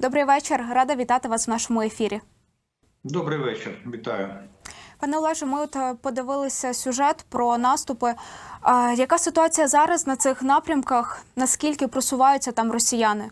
Добрий вечір. Рада вітати вас в нашому ефірі. Добрий вечір, вітаю. Пане Олеже, ми от е, подивилися сюжет про наступи. А, яка ситуація зараз на цих напрямках? Наскільки просуваються там росіяни?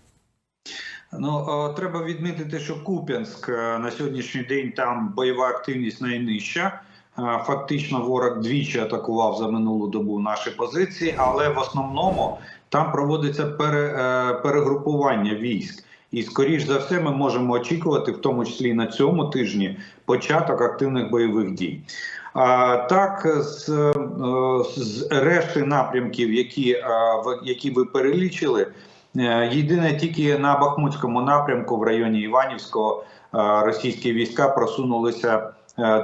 Ну е, треба відмітити, що Куп'янськ е, на сьогоднішній день там бойова активність найнижча. Фактично, ворог двічі атакував за минулу добу наші позиції, але в основному там проводиться пере, перегрупування військ. І скоріш за все, ми можемо очікувати, в тому числі на цьому тижні, початок активних бойових дій. А, так, з, е, з решти напрямків, які, е, які ви перелічили, е, єдине тільки на Бахмутському напрямку в районі Іванівського російські війська просунулися.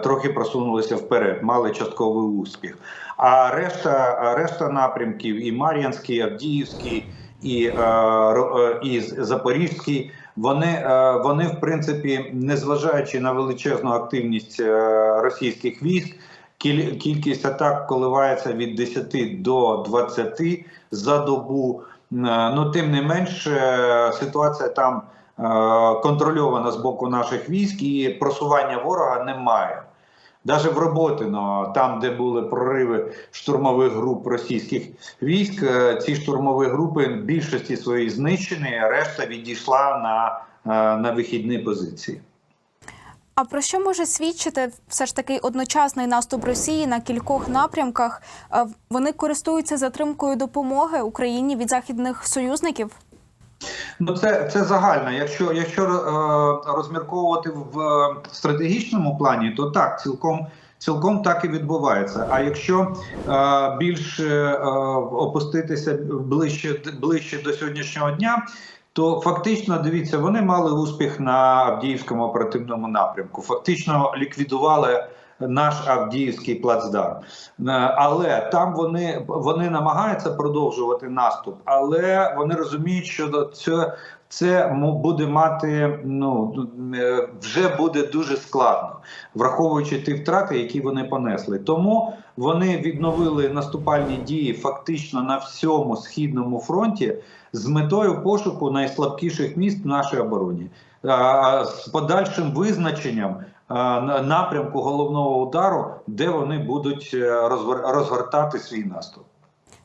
Трохи просунулися вперед, мали частковий успіх. А решта, решта напрямків, і Мар'янський, і Авдіївський, і, е, е, і Запорізький, вони, е, вони в принципі, незважаючи на величезну активність російських військ, кількість атак коливається від 10 до 20 за добу. Ну, тим не менш, ситуація там контрольована з боку наших військ, і просування ворога немає. Навіть в Роботино, там, де були прориви штурмових груп російських військ, е, ці штурмові групи в більшості своїй знищені, решта відійшла на, е, на вихідні позиції. А про що може свідчити все ж таки одночасний наступ Росії на кількох напрямках? Е, Вони користуються затримкою допомоги Україні від західних союзників? Ну, це, це загально. Якщо, якщо е, розмірковувати в е, стратегічному плані, то так, цілком, цілком так і відбувається. А якщо е, більш е, опуститися ближче, ближче до сьогоднішнього дня, то фактично дивіться, вони мали успіх на Авдіївському оперативному напрямку. Фактично ліквідували наш Авдіївський плацдарм. Е, Але там вони, вони намагаються продовжувати наступ, але вони розуміють, що цього. Це буде мати ну е, вже буде дуже складно, враховуючи ті втрати, які вони понесли. Тому вони відновили наступальні дії фактично на всьому східному фронті з метою пошуку найслабкіших міст в нашій обороні, з подальшим визначенням напрямку головного удару, де вони будуть е, розгортати свій наступ.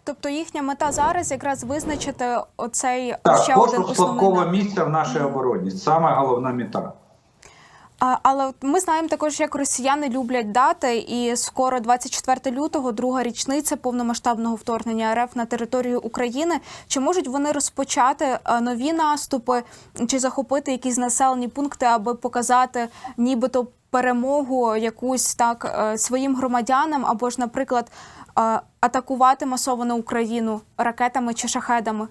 Тобто їхня мета зараз якраз визначити оцей Так, ще один основний слабкого місця в нашій обороні саме головна мета. А, але ми знаємо також, як росіяни люблять дати, і скоро 24 лютого, друга річниця повномасштабного вторгнення РФ на територію України. Чи можуть вони розпочати е, нові наступи чи захопити якісь населені пункти, аби показати нібито перемогу якусь так е, своїм громадянам, або ж, наприклад, е, атакувати масово Україну ракетами чи шахедами?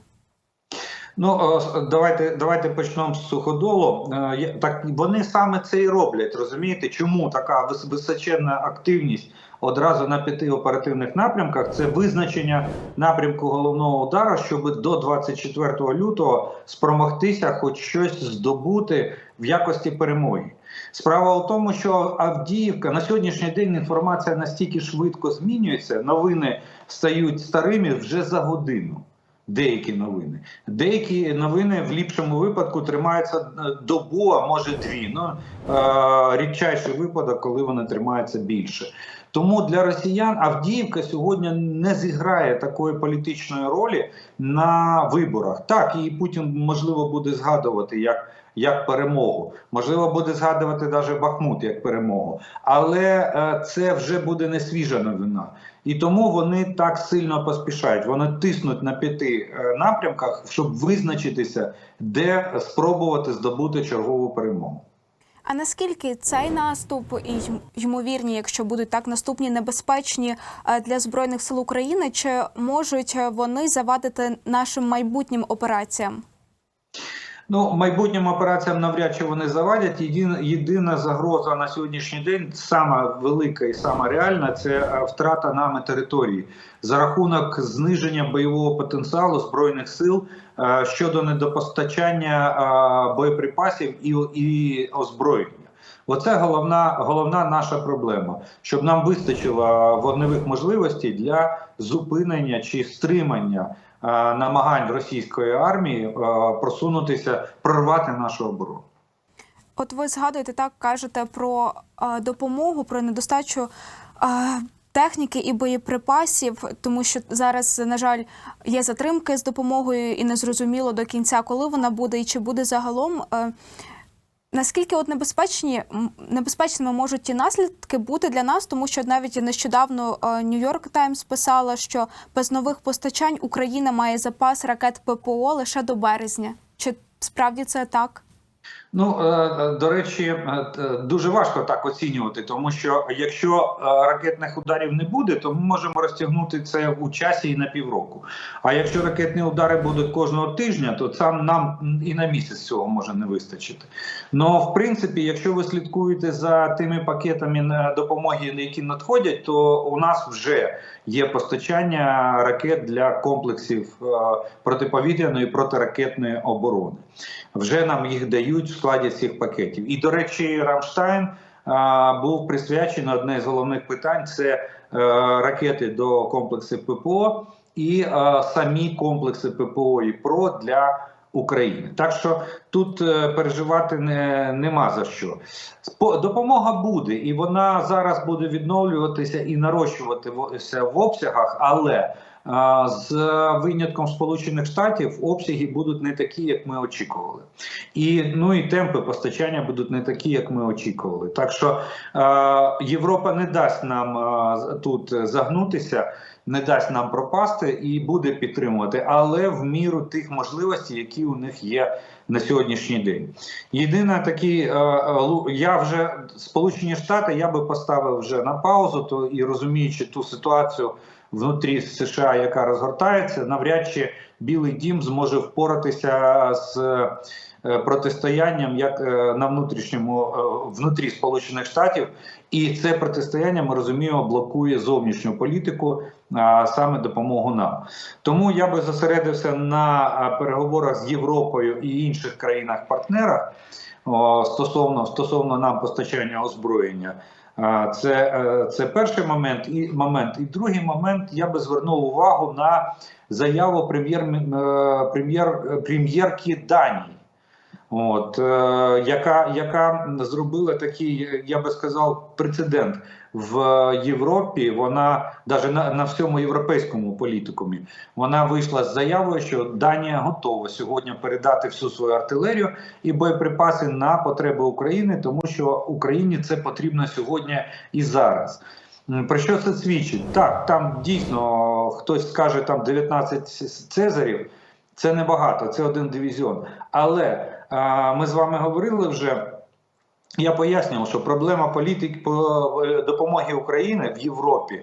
Ну е, давайте давайте почнемо з суходолу. Е, Так вони саме це і роблять. Розумієте, чому така височенна активність одразу на п'яти оперативних напрямках? Це визначення напрямку головного удару, щоб до 24 лютого спромогтися, хоч щось здобути в якості перемоги. Справа в тому, що Авдіївка на сьогоднішній день інформація настільки швидко змінюється, новини стають старими вже за годину. Деякі новини. Деякі новини в ліпшому випадку тримаються е, добу, а може дві. Ну е, рідчайший випадок, коли вони тримаються більше. Тому для росіян Авдіївка сьогодні не зіграє такої політичної ролі на виборах. Так, її Путін можливо буде згадувати як, як перемогу, можливо, буде згадувати навіть Бахмут як перемогу, але е, це вже буде не свіжа новина. І тому вони так сильно поспішають. Вони тиснуть на п'яти е, напрямках, щоб визначитися, де спробувати здобути чергову перемогу. А наскільки цей наступ і ймовірні, якщо будуть так наступні небезпечні е, для збройних сил України, чи можуть е, вони завадити нашим майбутнім операціям? Ну, майбутнім операціям навряд чи вони завадять. Єдина, єдина загроза на сьогоднішній день, сама велика і сама реальна, це е, втрата нами території за рахунок зниження бойового потенціалу збройних сил е, щодо недопостачання е, боєприпасів і, і озброєння. Оце головна, головна наша проблема, щоб нам вистачило вогневих можливостей для зупинення чи стримання намагань російської армії е, просунутися, прорвати нашу оборону. От ви згадуєте так, кажете про е, допомогу, про недостачу е, техніки і боєприпасів, тому що зараз, на жаль, є затримки з допомогою, і незрозуміло до кінця, коли вона буде і чи буде загалом. Е, Наскільки от небезпечні небезпечними можуть ті наслідки бути для нас, тому що навіть нещодавно Нью-Йорк Таймс писала, що без нових постачань Україна має запас ракет ППО лише до березня. Чи справді це так? Ну е, до речі, е, е, дуже важко так оцінювати, тому що якщо е, ракетних ударів не буде, то ми можемо розтягнути це у часі і на півроку. А якщо ракетні удари будуть кожного тижня, то сам нам і на місяць цього може не вистачити. Ну в принципі, якщо ви слідкуєте за тими пакетами допомоги, які надходять, то у нас вже є постачання ракет для комплексів е, протиповітряної і протиракетної оборони. Вже нам їх дають складі цих пакетів. І до речі, Рамштайн був присвячений одне з головних питань: це е, ракети до комплексів ППО і е, самі комплекси ППО і ПРО для України. Так що тут е, переживати не, нема за що. Допомога буде, і вона зараз буде відновлюватися і нарощуватися в обсягах, але з винятком Сполучених Штатів обсяги будуть не такі, як ми очікували, і ну і темпи постачання будуть не такі, як ми очікували. Так що е, Європа не дасть нам е, тут загнутися, не дасть нам пропасти і буде підтримувати, але в міру тих можливостей, які у них є на сьогоднішній день. Єдине е, е, я вже Сполучені Штати я би поставив вже на паузу, то і розуміючи ту ситуацію внутрі США, яка розгортається, навряд чи Білий Дім зможе впоратися з е, протистоянням як е, на внутрішньому е, внутрі Сполучених Штатів, і це протистояння ми розуміємо блокує зовнішню політику, а саме допомогу нам. Тому я би зосередився на переговорах з Європою і інших країнах-партнерах стосовно стосовно нам постачання озброєння. Це, е, це перший момент. І момент. І другий момент я би звернув увагу на заяву прем'єр, е, прем'єр, прем'єрки Данії. От, е, яка, яка зробила такий, я би сказав, прецедент в Європі. Вона навіть на, на всьому європейському політикумі вона вийшла з заявою, що Данія готова сьогодні передати всю свою артилерію і боєприпаси на потреби України, тому що Україні це потрібно сьогодні і зараз. Про що це свідчить? Так, там дійсно хтось скаже там 19 цезарів. Це небагато, це один дивізіон. Але ми з вами говорили вже. Я пояснював, що проблема політик е, допомоги України в Європі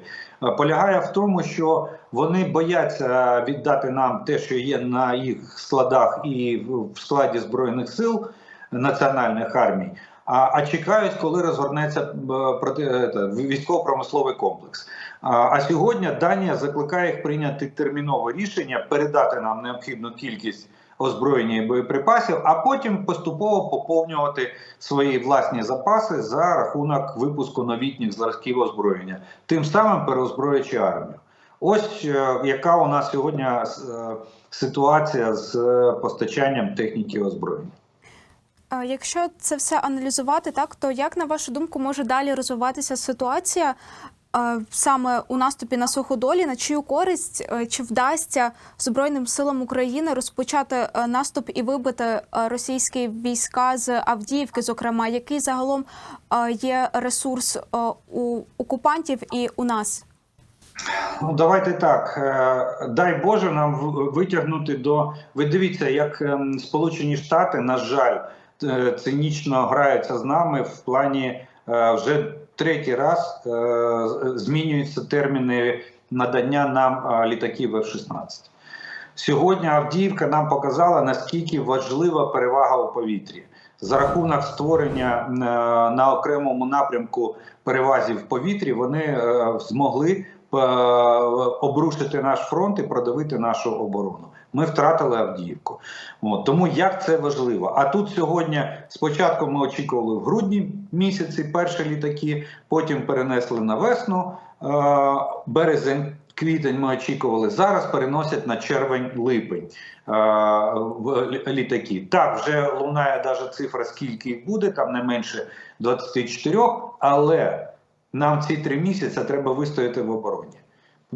е, полягає в тому, що вони бояться віддати нам те, що є на їх складах і в складі збройних сил національних армій. А, а чекають, коли розгорнеться е, проти е, військово-промисловий комплекс. А, а сьогодні Данія закликає їх прийняти термінове рішення, передати нам необхідну кількість озброєння і боєприпасів, а потім поступово поповнювати свої власні запаси за рахунок випуску новітніх зразків озброєння, тим самим переозброюючи армію. Ось е, яка у нас сьогодні е, ситуація з е, постачанням техніки озброєння. Якщо це все аналізувати, так то як на вашу думку може далі розвиватися ситуація саме у наступі на суходолі? На чию користь е, чи вдасться Збройним силам України розпочати е, наступ і вибити е, російські війська з Авдіївки? Зокрема, який загалом е, є ресурс е, у окупантів і у нас? Ну, давайте так. е, Дай Боже нам витягнути до. Ви дивіться, як ем, Сполучені Штати, на жаль, е, цинічно граються з нами в плані е, вже третій раз е, змінюються терміни надання нам е, літаків F-16. Сьогодні Авдіївка нам показала, наскільки важлива перевага у повітрі. За рахунок створення е, на окремому напрямку перевазів в повітрі, вони змогли обрушити наш фронт і продавити нашу оборону. Ми втратили Авдіївку. От, тому як це важливо. А тут сьогодні спочатку ми очікували в грудні місяці перші літаки, потім перенесли на весну. Е, Березень квітень ми очікували. Зараз переносять на червень-липень е, літаки. Так, вже лунає навіть цифра, скільки їх буде, там не менше 24, але нам ці три місяці треба вистояти в обороні.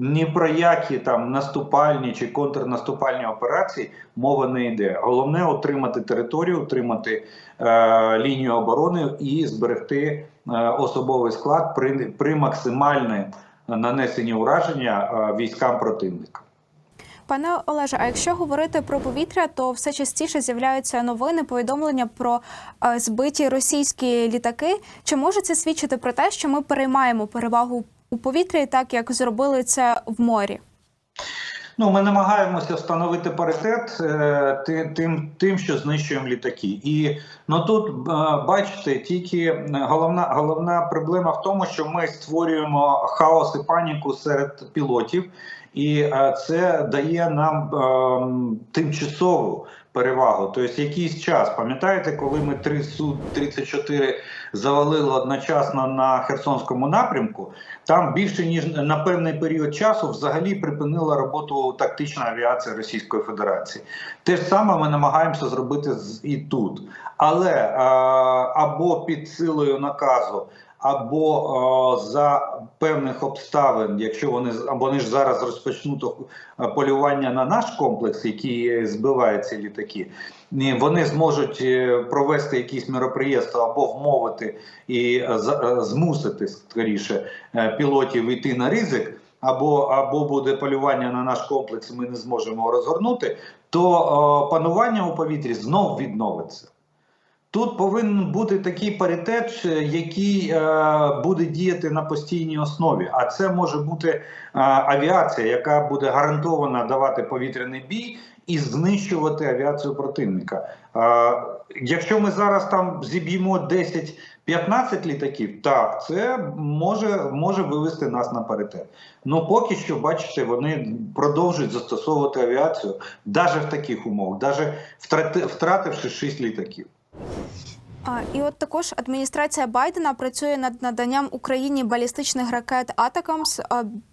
Ні про які там наступальні чи контрнаступальні операції мова не йде. Головне отримати територію, отримати е, лінію оборони і зберегти е, особовий склад при, при максимальному нанесенні ураження е, військам противника. Пане Олеже, а якщо говорити про повітря, то все частіше з'являються новини, повідомлення про е, збиті російські літаки. Чи може це свідчити про те, що ми переймаємо перевагу у повітрі, так як зробили це в морі? Ну, ми намагаємося встановити паритет е, ти- тим, тим, що знищуємо літаки. І ну тут е, бачите, тільки головна головна проблема в тому, що ми створюємо хаос і паніку серед пілотів, і е, це дає нам е, тимчасову перевагу. Тобто якийсь час. Пам'ятаєте, коли ми три су 34 завалили одночасно на Херсонському напрямку? Там більше ніж на певний період часу взагалі припинила роботу тактична авіація Російської Федерації. Те ж саме ми намагаємося зробити і тут, але або під силою наказу. Або за певних обставин, якщо вони вони ж зараз розпочнуть полювання на наш комплекс, який збиває ці літаки, вони зможуть е, провести якісь мероприємства або вмовити і е, е, змусити скоріше пілотів йти на ризик, або, або буде полювання на наш комплекс, і ми не зможемо розгорнути, то е, панування у повітрі знов відновиться. Тут повинен бути такий паритет, е, який е, буде діяти на постійній основі. А це може бути е, авіація, яка буде гарантовано давати повітряний бій і знищувати авіацію противника. Якщо ми зараз там зіб'ємо 10-15 літаків, так це може, може вивести нас на паритет. Ну поки що, бачите, вони продовжують застосовувати авіацію навіть в таких умовах, навіть втрати, втративши 6 літаків. І от також адміністрація Байдена працює над наданням Україні балістичних ракет Атакамс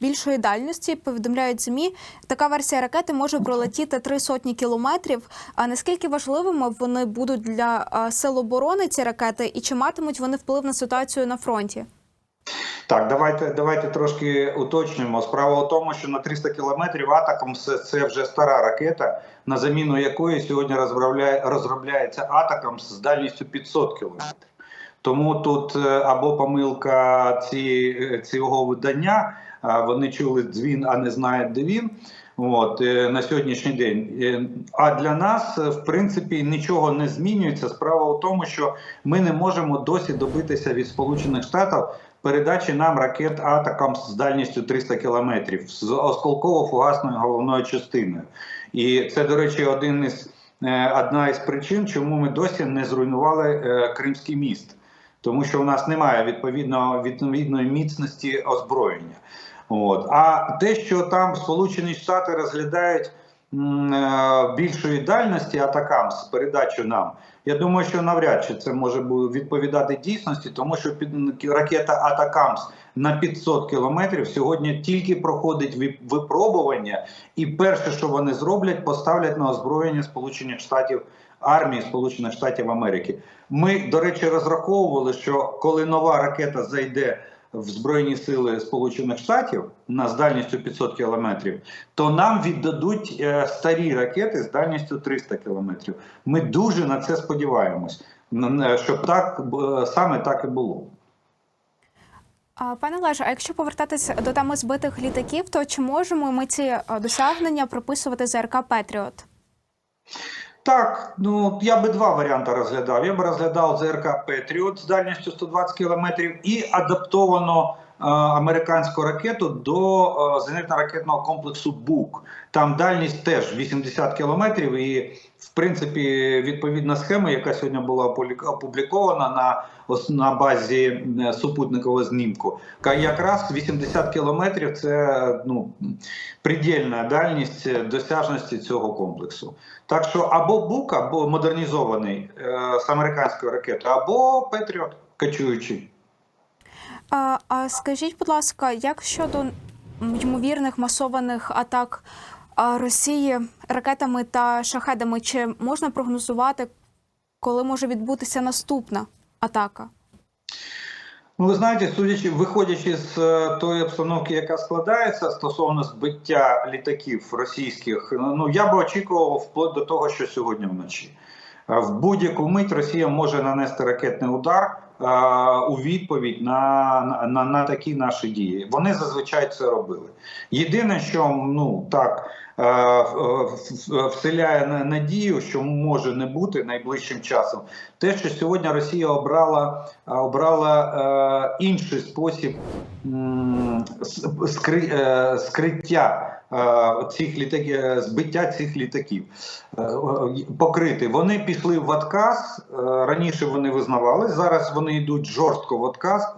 більшої дальності. Повідомляють змі. Така версія ракети може пролетіти три сотні кілометрів. А наскільки важливими вони будуть для сил оборони ці ракети, і чи матимуть вони вплив на ситуацію на фронті? Так, давайте давайте трошки уточнимо. Справа у тому, що на 300 кілометрів атакам це, вже стара ракета, на заміну якої сьогодні розробляє, розробляється атакам з дальністю 500 кілометрів. Тому тут е, або помилка ці, е, цього видання, вони чули дзвін, а не знають, де він. От е, на сьогоднішній день. А для нас, в принципі, нічого не змінюється. Справа у тому, що ми не можемо досі добитися від Сполучених Штатів передачі нам ракет Атакам з дальністю 300 кілометрів з осколково-фугасною головною частиною. І це, до речі, один із е, одна із причин, чому ми досі не зруйнували е, Кримський міст, тому що у нас немає відповідно відповідної міцності озброєння. От а те, що там Сполучені Штати розглядають більшої дальності атакам з передачею нам. Я думаю, що навряд чи це може відповідати дійсності, тому що ракета Атакамс на 500 кілометрів сьогодні тільки проходить випробування, і перше, що вони зроблять, поставлять на озброєння Сполучених Штатів армії Сполучених Штатів Америки. Ми, до речі, розраховували, що коли нова ракета зайде в Збройні сили Сполучених Штатів на з дальністю 500 кілометрів, то нам віддадуть е, старі ракети з дальністю 300 кілометрів. Ми дуже на це сподіваємось, н- щоб так е, саме так і було. Пане Олеже, а якщо повертатися до теми збитих літаків, то чи можемо ми ці досягнення прописувати ЗРК Петріот? Так, ну я би два варіанти розглядав. Я би розглядав ЗРК Петріот з дальністю 120 кілометрів і адаптовано американську ракету до е, зенитно-ракетного комплексу БУК. Там дальність теж 80 кілометрів, і в принципі відповідна схема, яка сьогодні була опублікована на на базі е, супутникового знімку. Якраз 80 кілометрів це ну предельна дальність е, досяжності цього комплексу. Так що або БУК, або модернізований е, з американською ракетою, або Петріот качуючий. А, а скажіть, будь ласка, як щодо ймовірних масованих атак Росії ракетами та шахедами. Чи можна прогнозувати, коли може відбутися наступна атака? Ну, ви знаєте, судячи, виходячи з е, тої обстановки, яка складається стосовно збиття літаків російських, ну я би очікував вплоть до того, що сьогодні вночі. В будь-яку мить Росія може нанести ракетний удар у відповідь на, на, на, такі наші дії. Вони зазвичай це робили. Єдине, що ну так е, вселяє надію, що може не бути найближчим часом, те, що сьогодні Росія обрала, обрала е, інший спосіб е, скриття. Е, Цих літаків е, збиття цих літаків Е, покрити. Вони пішли в отказ. Раніше вони визнавали. Зараз вони йдуть жорстко в отказ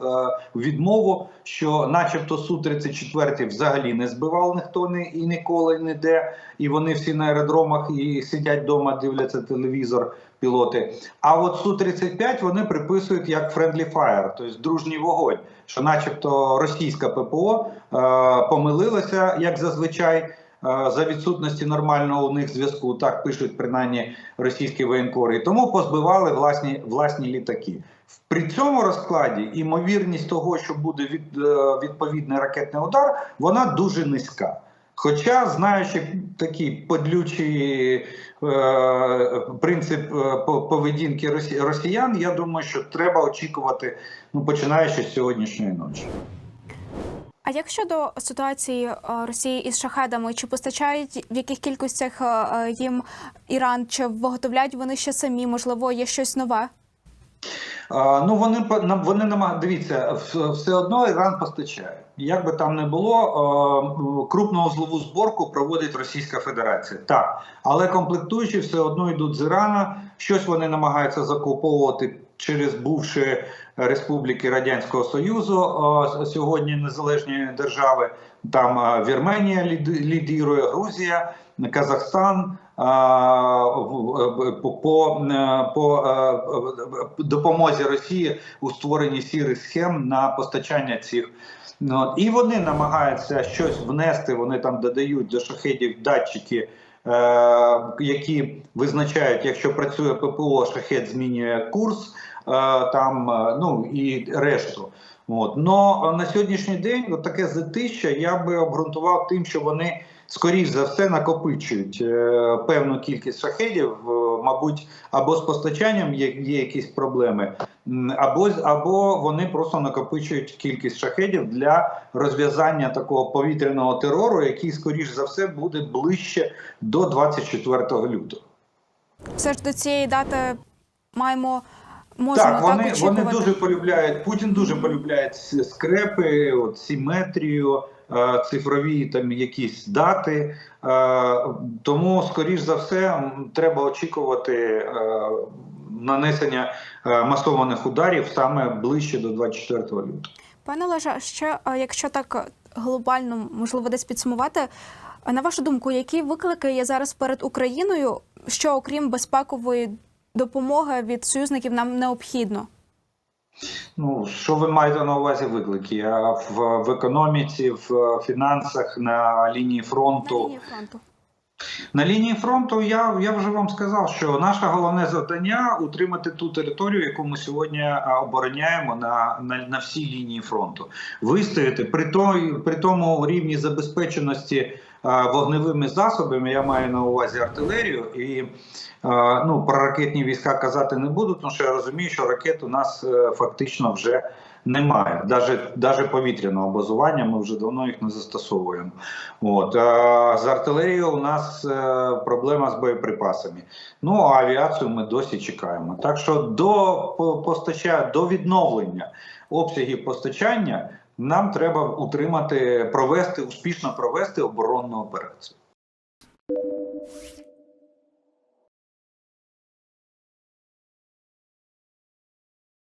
в відмову, що, начебто, су 34 взагалі не збивав ніхто ні і ніколи ніде. І вони всі на аеродромах і сидять вдома, дивляться телевізор. Пілоти, а от су 35 вони приписують як friendly fire, тобто дружній вогонь, що, начебто, російська ППО е, помилилася, як зазвичай, е, за відсутності нормального у них зв'язку. Так пишуть принаймні російські воєнкори. І тому позбивали власні власні літаки. При цьому розкладі імовірність того, що буде від, е, відповідний ракетний удар, вона дуже низька. Хоча, знаючи такий подлючий е, принцип е, по- поведінки росі- росіян, я думаю, що треба очікувати, ну починаючи з сьогоднішньої ночі. А як щодо ситуації е, Росії із шахедами, чи постачають в яких кількостях е, їм Іран, чи виготовляють вони ще самі? Можливо, є щось нове? Ну вони вони намаг... дивіться, все одно Іран постачає. Як би там не було, е, крупну узлову зборку проводить Російська Федерація. Так, але комплектуючі все одно йдуть з Ірана. Щось вони намагаються закуповувати через бувші республіки Радянського Союзу, е, сьогодні незалежні держави. Там е, Вірменія лід- лідирує, Грузія, Казахстан. По, по, по допомозі Росії у створенні сірих схем на постачання цих. Ну, і вони намагаються щось внести. Вони там додають до шахедів датчики, е, які визначають, якщо працює ППО, шахет змінює курс е, там, е, ну і решту. От. Но на сьогоднішній день от таке затища я би обґрунтував тим, що вони скоріш за все накопичують е, певну кількість шахедів, е, мабуть, або з постачанням є, є якісь проблеми, або, або вони просто накопичують кількість шахедів для розв'язання такого повітряного терору, який, скоріш за все, буде ближче до 24 лютого. Все ж до цієї дати маємо можемо Так, так, вони, очікувати. вони дуже полюбляють. Путін дуже полюбляє скрепи, от, симетрію, е, цифрові там якісь дати. Е, тому, скоріш за все, треба очікувати е, нанесення е, масованих ударів саме ближче до 24 лютого. Пане Олеже, ще е, якщо так глобально можливо десь підсумувати, на вашу думку, які виклики є зараз перед Україною, що окрім безпекової допомоги від союзників нам необхідно? Ну, що ви маєте на увазі виклики? В, в економіці, в фінансах, на лінії фронту? На лінії фронту. На лінії фронту я, я вже вам сказав, що наше головне завдання утримати ту територію, яку ми сьогодні обороняємо на, на, на всій лінії фронту. Вистояти при той, при тому рівні забезпеченості а, вогневими засобами. Я маю на увазі артилерію і а, ну про ракетні війська казати не буду, тому що я розумію, що ракет у нас е, фактично вже немає. Даже, даже повітряного базування ми вже давно їх не застосовуємо. От а з артилерією у нас е, проблема з боєприпасами. Ну а авіацію ми досі чекаємо. Так що до по- постача до відновлення обсягів постачання нам треба утримати, провести успішно провести оборонну операцію.